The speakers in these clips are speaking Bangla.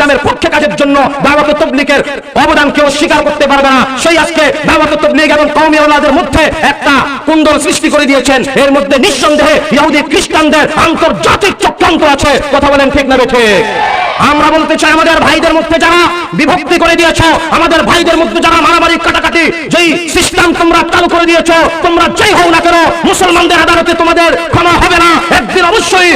ইসলামের পক্ষে কাজের জন্য দাওয়াত তবলিকের অবদান কেউ স্বীকার করতে পারবে না। সেই আজকে দাওয়াত তবলিগ এবং কওমি আওলাদের মধ্যে একটা কুন্দর সৃষ্টি করে দিয়েছেন। এর মধ্যে নিঃসন্দেহে ইহুদি, খ্রিস্টানদের আন্তর্জাতিক চক্রান্ত আছে। কথা বলেন ঠিক না বেঠে? আমরা বলতে চাই, আমাদের ভাইদের মধ্যে যারা বিভক্তি করে দিয়েছ, আমাদের ভাইদের মধ্যে যারা মারামারি কাটাকাটি, যেই সিস্টেম তোমরা চালু করে দিয়েছ, তোমরা যেই হও না কেন, মুসলমানদের আদালতে তোমাদের ক্ষমা হবে না। একদিন অবশ্যই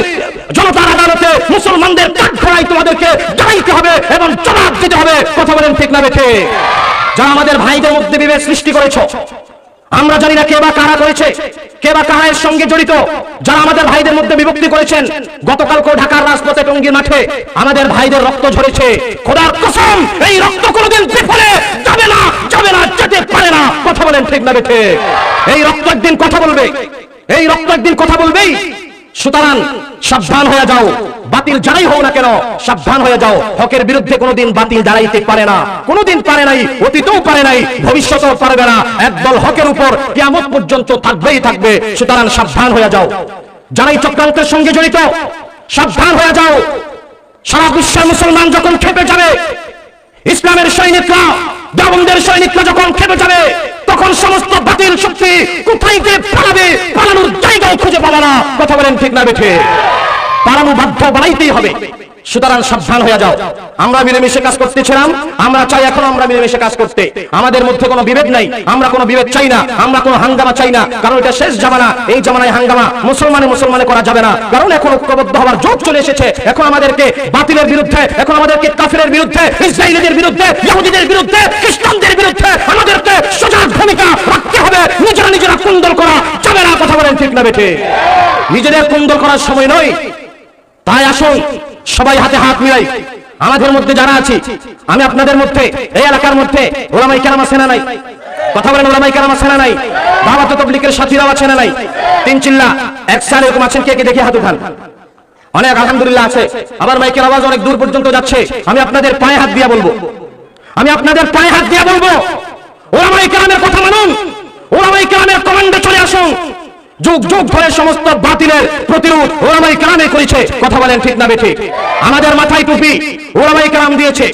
জনতার আদালতে মুসলমানদের কাঠগড়াই তোমাদেরকে জানাইতে হবে এবং জবাব দিতে হবে। কথা বলেন ঠিক না বেঠে? যারা আমাদের ভাইদের মধ্যে বিভেদ সৃষ্টি করেছ, আমরা জানি না কে বা কারা করেছে, কে বা কারা এর সঙ্গে জড়িত। যারা আমাদের ভাইদের মধ্যে বিভক্তি করেছেন গতকালকে ঢাকার রাজপথে টঙ্গীর মাঠে আমাদের ভাইদের রক্ত ঝরেছে। খোদার কসম, এই রক্ত কোনোদিন বিফলে যাবে না যাবে না, যেতে পারে না। কথা বলেন ঠিক না বেঠে? এই রক্ত একদিন কথা বলবে, এই রক্ত একদিন কথা বলবেই সুতরাং সাবধান হয়ে যাও। বাতিল যারাই হোক না কেন, সাবধান হয়ে যাও। হকের বিরুদ্ধে কোনোদিন বাতিল দাঁড়াইতে পারে না। কোনোদিন পারে নাই, অতীতেও পারে নাই, ভবিষ্যতেও পারবে না। একদল হকের উপর কিয়ামত পর্যন্ত থাকবেই থাকবে। সুতরাং সাবধান হয়ে যাও। যারাই চক্রান্তের সঙ্গে জড়িত, সাবধান হয়ে যাও। সারা বিশ্বের মুসলমান যখন খেপে যাবে, ইসলামের সৈনিকরা দেবন্দের সৈনিকরা যখন খেপে যাবে তখন সমস্ত বাতিল শক্তি কোথায় গিয়ে পালাবে? পালানোর জায়গাও খুঁজে পাবে না। কথা বলেন ঠিক না বেঠে? পালানো বাধ্য বাড়াইতেই হবে। সুতরাং সাবধান হয়ে যাও। আমরা মিলেমিশে কাজ করতেছিলাম, আমরা চাই এখন আমরা মিলেমিশে কাজ করতে। আমাদের মধ্যে কোনো বিভেদ নাই, আমরা কোনো বিভেদ চাই না, আমরা কোনো হাঙ্গামা চাই না, কারণ এটা শেষ জামানা, এই জামানায় হাঙ্গামা মুসলমানে মুসলমানে করা যাবে না। কারণ এখন ঐক্যবদ্ধ হওয়ার যোগ চলে এসেছে। এখন আমাদেরকে বাতিলের বিরুদ্ধে, এখন আমাদেরকে কাফিরের বিরুদ্ধে ইসরায়েলিদের বিরুদ্ধে, ইহুদিদের বিরুদ্ধে, খ্রিস্টানদের বিরুদ্ধে আমাদেরকে সজাগ ভূমিকা রাখতে হবে। নিজেরা নিজেরা কুন্দল করা যাবে না, কথা বলেন ঠিক না বেঠে। নিজেদের কুন্দল করার সময় নয় তাই আসুন সবাই হাতে হাত মিলাই। আমাদের মধ্যে যারা আছি, আমি আপনাদের মধ্যে, এই এলাকার মধ্যে, ওলামাই কেরাম আছে না নাই? কথা বলেন, ওলামাই কেরাম আছে না নাই? দাওয়াত তবলিকের সাথীরাও আছে না নাই? তিন চিল্লা, এক সাল এরকম আছেন, কে কে দেখে হাত উঠান? অনেক আলহামদুলিল্লাহ আছে, আবার মাইকের আওয়াজ অনেক দূর পর্যন্ত যাচ্ছে, আমি আপনাদের পায়ে হাত দিয়ে বলব। আমি আপনাদের পায়ে হাত দিয়ে বলব, ওলামাই কেরামের কথা মানুন, ওলামাই কেরামের কমান্ডে চলে আসুন। যুগ যুগ ধরে সমস্ত বাতিলের প্রতিরোধ ওলামাই কালামে করেছে। কথা বলেন ঠিক না বেঠিক? আমাদের মাথায় টুপি ওলামাই কালাম দিয়েছে।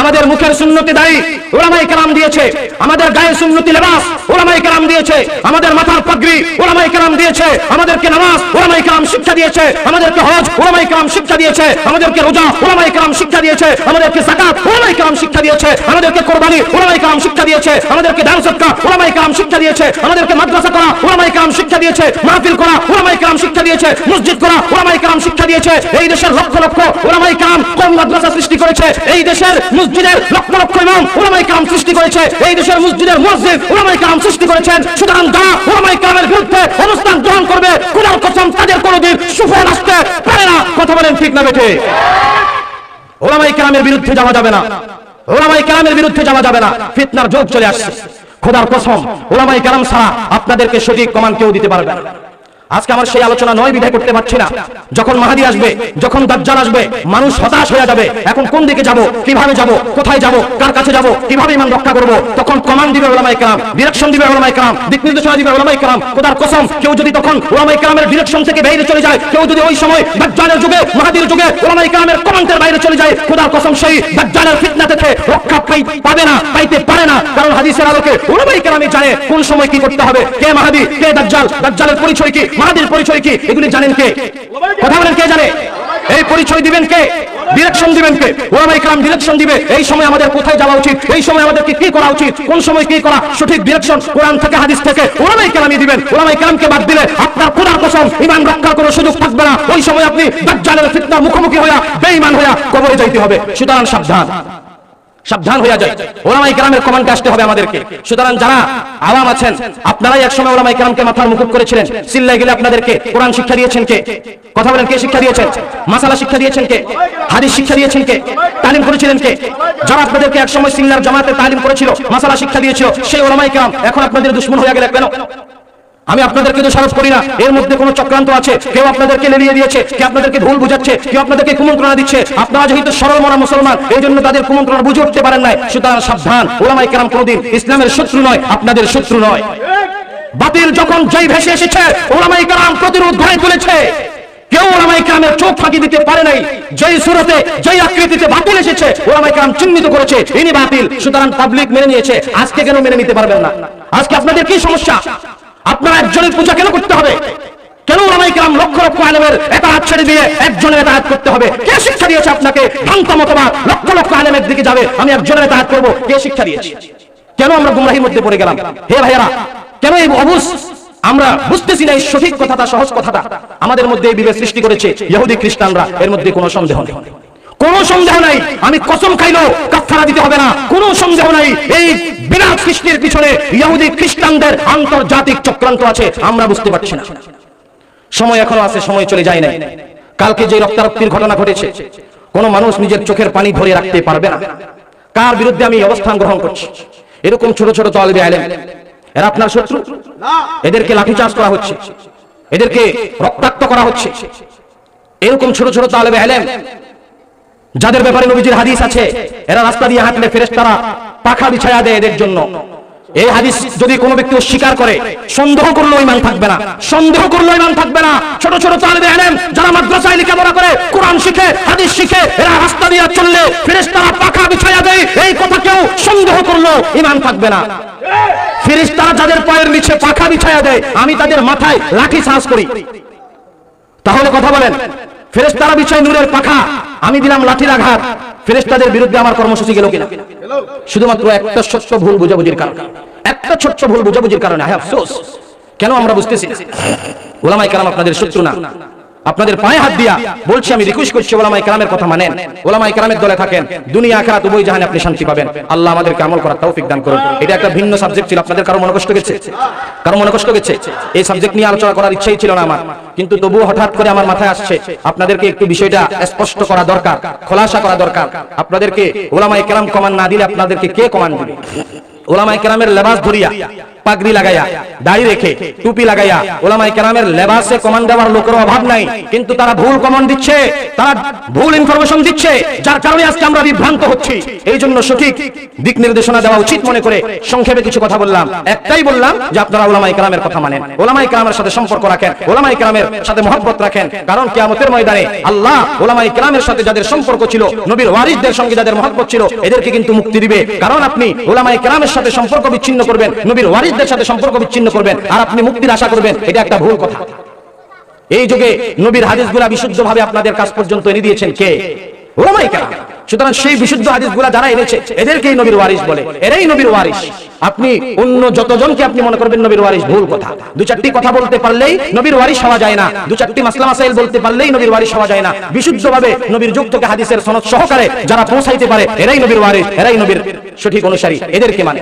আমাদের মুখের সুন্নতি দাড়ি ওলামাই কালাম দিয়েছে। আমাদের গায়ে সুন্নতি লেবাস ওলামাই কালাম দিয়েছে। আমাদের মাথার পাগড়ি ওলামাই কালাম দিয়েছে। আমাদেরকে নামাজ ওলামাই কালাম শিক্ষা দিয়েছে। আমাদেরকে হজ ওলামাই কালাম শিক্ষা দিয়েছে। আমাদেরকে রোজা ওলামাই কালাম শিক্ষা দিয়েছে। আমাদেরকে যাকাত ওলামাই কালাম শিক্ষা দিয়েছে, আমাদেরকে কোরবানি, ওলামাই কালাম শিক্ষা দিয়েছে, আমাদেরকে দান সদকা, ওলামাই কালাম শিক্ষা দিয়েছে, আমাদেরকে মাদ্রাসা করা, ওলামাই কালাম শিক্ষা দিয়েছে, মাহফিল করা, ওলামাই কালাম শিক্ষা দিয়েছে, মসজিদ করা, ওলামাই কালাম শিক্ষা দিয়েছে, এই দেশের লক্ষ লক্ষ ওলামাই কালাম কোন মাদ্রাসা সৃষ্টি করেছে, এই দেশের মসজিদের লক্ষ লক্ষ ইমাম ওলামাই কালাম সৃষ্টি করেছে, এই দেশের মসজিদের মসজিদ ওলামাই কালাম সৃষ্টি করেছেন, সুতরাং যারা ওলামাই কালামের বিরুদ্ধে অবস্থান গ্রহণ করবে কোরআন কসম তাদের কোনোদিন সুফল আসতে পারে না। কথা বলেন ঠিক না বেঠে। ওলামাই কালামের বিরুদ্ধে যাওয়া যাবে না। ওলামাই কালামের বিরুদ্ধে যাওয়া যাবে না, ফিতনার যোগ চলে আসছে। খোদার কসম, ওলামাই কালাম ছাড়া আপনাদেরকে সঠিক কমান কেউ দিতে পারবে না। আজকে আমার সেই আলোচনা নয়, বিদায় করতে পারছি না। যখন মাহাদি আসবে, যখন দাজ্জাল আসবে, মানুষ হতাশ হয়ে যাবে। এখন কোন দিকে যাব, কীভাবে যাব, কোথায় যাব, কার কাছে যাব, কীভাবে ইমান রক্ষা করব? তখন কমান দিবে ওলামাই কালাম ডিরেকশন দিবে ওলামাই কালাম দিক নির্দেশনা দিবে ওলামাই কালাম খোদার কসম, কেউ যদি তখন ওলামাই কালামের ডিরেকশন থেকে বাইরে চলে যায়, কেউ যদি ওই সময় দাজ্জালের যুগে, মাহাদির যুগে ওলামাই কালামের কমান্ডের বাইরে চলে যায়, খোদার কসম, সেই দাজ্জালের ফিতনা থেকে রক্ষা পাই পাবে না, পাইতে পারে না। কারণ হাদিসের আলোকে ওলামাই কালামই জানে কোন সময় কি করতে হবে, কে মাহাদি, কে দাজ্জাল, দাজ্জালের পরিচয় কি? মাহাদির পরিচয় কি? এগুলি জানেন কে? কথা বলেন কে জানে? এই পরিচয় দিবেন কে? ডিরেকশন দিবেন কে? ওলামাই কালাম ডিরেকশন দিবে। এই সময় আমাদের কোথায় যাওয়া উচিত? এই সময় আমাদেরকে কি করা উচিত? কোন সময় কি করা সঠিক ডিরেকশন কোরআন থেকে, হাদিস থেকে? ওলামাই কালামই দিবেন। ওলামাই কালামকে বাদ দিলে আপনার খোদার কসম ইমান রক্ষার কোনো সুযোগ থাকবে না। ওই সময় আপনি দাজ্জালের ফিতনা মুখোমুখি হইয়া, বেঈমান হইয়া কবরে যাইতে হবে। সুতরাং সাবধান। সাবধান হয়ে যায় ওলামাই কেরামের কমান্ডে আসতে হবে আমাদেরকে। সুতরাং যারা আওয়াম আছেন, আপনারাই একসময় ওলামাই কেরামকে মাথার মুকুট করেছিলেন। সিল্লাই গেলে আপনাদেরকে কোরআন শিক্ষা দিয়েছেন কে? কথা বলেন, কে শিক্ষা দিয়েছেন? মাসালা শিক্ষা দিয়েছেন কে? হাদিস শিক্ষা দিয়েছেন কে? তালিম করেছিলেন কে? যারা আপনাদেরকে একসময় সিল্লার জামাতে তালিম করেছিল, মাসালা শিক্ষা দিয়েছিল, সেই ওলামাই কেরাম এখন আপনাদের দুশ্মন হয়ে গেলে কেন? আমি আপনাদেরকে দোষারোপ করি না। এর মধ্যে কোনো চক্রান্ত আছে। কেউ আপনাদেরকে লেলিয়ে দিয়েছে, কেউ আপনাদেরকে ভুল বুঝাচ্ছে, কেউ আপনাদেরকে কুমন্ত্রণা দিচ্ছে। আপনারা যেহেতু সরল মনা মুসলমান এই জন্য তাদের কুমন্ত্রণা বুঝে উঠতে পারেন নাই। সুতরাং সাবধান। ওলামাই কেরাম কোনোদিন ইসলামের শত্রু নয়, আপনাদের শত্রু নয়। বাতিল যখন জয় ভেসে এসেছে ওলামাই কেরাম প্রতিরোধ গড়ে তুলেছে। কেউ ওলামাই কামের চোখ ফাঁকি দিতে পারে নাই। যেই সুরতে, যেই আকৃতিতে বাতিল এসেছে ওলামাই কাম চিহ্নিত করেছে, ইনি বাতিল। সুতরাং পাবলিক মেনে নিয়েছে। আজকে কেন মেনে নিতে পারবেন না? আজকে আপনাদের কি সমস্যা? আপনারা একজনের পূজা কেন করতে হবে? কেন ওলামাই কাম লক্ষ লক্ষ আলেমের এটা হাত ছেড়ে দিয়ে একজনের এটা হাত করতে হবে? কে শিক্ষা দিয়েছে আপনাকে? ভ্রান্ত মতবাদ, লক্ষ লক্ষ আলেমের দিকে যাবে, আমি একজনের এটা হাত করব, কে শিক্ষা দিয়েছে? কেন আমরা গুমরাহির মধ্যে পড়ে গেলাম? হে ভাইয়ারা, কেন এই অবুস? আমরা বুঝতেছি না এই সঠিক কথাটা, সহজ কথাটা। আমাদের মধ্যে এই বিভেদ সৃষ্টি করেছে ইহুদি খ্রিস্টানরা, এর মধ্যে কোনো সন্দেহ নেই। কোনো সন্দেহ নাই, আমি কসম খাইলো কাফারা দিতে হবে না। কোনো সন্দেহ নাই, এই সৃষ্টির পিছনে ইহুদি খ্রিস্টানদের আন্তর্জাতিক চক্রান্ত আছে, আমরা বুঝতে পারছি না। সময় এখনও আছে, সময় চলে যায় নাই। কালকে যে রক্তারক্তির ঘটনা ঘটেছে, কোন মানুষ নিজের চোখের পানি ধরে রাখতে পারবে না। কার বিরুদ্ধে আমি অবস্থান গ্রহণ করছি? এরকম ছোট ছোট তলবে আলেম। এরা আপনার শত্রু? এদেরকে লাঠিচার্জ করা হচ্ছে। এদেরকে রক্তাক্ত করা হচ্ছে। এরকম ছোট ছোট তালেবে আলেম। যাদের ব্যাপারে নবীজির হাদিস আছে, এরা রাস্তা দিয়ে হাঁটলে ফেরেশতারা পাখা বিছায়া দেয় এদের জন্য। এই হাদিস যদি কোনো ব্যক্তি অস্বীকার করে, সন্দেহ করল ইমান থাকবে না। সন্দেহ করল ইমান থাকবে না। ছোট ছোট তালেবে আলেম যারা মাদ্রাসায় লেখাপড়া করে, কোরআন শিখে, হাদিস শিখে, এরা রাস্তা দিয়ে চললে ফেরেশতারা পাখা বিছায়া দেয়, এই কথা কেউ সন্দেহ করল ইমান থাকবে না। ফেরেশতারা যাদের পায়ের নিচে পাখা বিছায়া দেয়, আমি তাদের মাথায় লাঠি চার্জ করি। তাহলে কথা বলেন। ফেরেশতারা বিছায় নূরের পাখা। আমি দিলাম লাঠির আঘাত। ফেরেস্তাদের বিরুদ্ধে আমার কর্মসূচি গেল কিনা? শুধুমাত্র একটা ছোট্ট ভুল বুঝাবুঝির কারণে। একটা ছোট্ট ভুল বুঝাবুঝির কারণে হ্যাঁ কেন আমরা বুঝতেছি? ওলামাই কালাম আপনাদের শত্রু না। আপনাদের পায়ে হাত দিয়া বলছি, আমি রিকোয়েস্ট করছি ওলামাই কালামের কথা মানেন। ওলামাই কালামের দলে থাকেন। দুনিয়া, আখেরাত, উভয় জাহানে আপনি শান্তি পাবেন। আল্লাহ আমাদেরকে আমল করার তৌফিক দান করুন। এটা একটা ভিন্ন সাবজেক্ট ছিল, আপনাদের কারও মনে কষ্ট গেছে? কারও মনে কষ্ট গেছে? এই সাবজেক্ট নিয়ে আলোচনা করার ইচ্ছাই ছিল না আমার। কিন্তু তবুও হঠাৎ করে আমার মাথায় আসছে, আপনাদেরকে একটু বিষয়টা স্পষ্ট করা দরকার, খোলাসা করা দরকার। আপনাদেরকে ওলামাই কেরাম কমান না দিলে আপনাদেরকে কে কমান দিবে? ওলামাই কেরামের লেবাস ধরিয়া পাগড়ি লাগাইয়া, দাড়ি রেখে, টুপি লাগাইয়া ওলামাই কেরামের লেবাসে কমান দেওয়ার লোকের অভাব নাই। কিন্তু তারা ভুল কমান দিচ্ছে, তারা ভুল ইনফরমেশন দিচ্ছে, যার কারণে আজকে আমরা বিভ্রান্ত হচ্ছি। এই জন্য সঠিক দিক নির্দেশনা দেওয়া উচিত মনে করে সংক্ষেপে কিছু কথা বললাম। একটাই বললাম যে আপনারা ওলামাই কেরামের কথা মানেন। ওলামাই কেরামের সাথে সম্পর্ক রাখেন ওলামাই কেরামের সাথে মহব্বত রাখেন। কারণ কিয়ামতের ময়দানে আল্লাহ ওলামাই কেরামের সাথে যাদের সম্পর্ক ছিল, নবীর ওয়ারিসদের সঙ্গে যাদের মহব্বত ছিল, এদেরকে কিন্তু মুক্তি দিবে। কারণ আপনি ওলামাই কেরামের সাথে সম্পর্ক বিচ্ছিন্ন করবেন, নবীর ওয়ারিসদের সাথে সম্পর্ক বিচ্ছিন্ন করবেন আর আপনি মুক্তির আশা করবেন, এটা একটা ভুল কথা। এই যুগে নবীর হাদিসগুলা বিশুদ্ধভাবে আপনাদের কাছ পর্যন্ত এনে দিয়েছেন কে? সুতরাং সেই বিশুদ্ধ যারা এনেছে, এদেরকেই নবীর ওয়ারিস বলে। এরাই নবীর ওয়ারিস আপনি অন্য যতজনকে আপনি মনে করবেন নবীর ওয়ারিস ভুল কথা। দু চারটি কথা বলতে পারলেই নবীর ওয়ারিস হওয়া যায় না। দু চারটি মাসলা মাসাইল বলতে পারলেই নবীর ওয়ারিস হওয়া যায় না। বিশুদ্ধভাবে নবীর যুগ থেকে হাদিসের সনদ সহকারে যারা পৌঁছাইতে পারে, এরাই নবীর ওয়ারিস এরাই নবীর সঠিক অনুসারী। এদেরকে মানে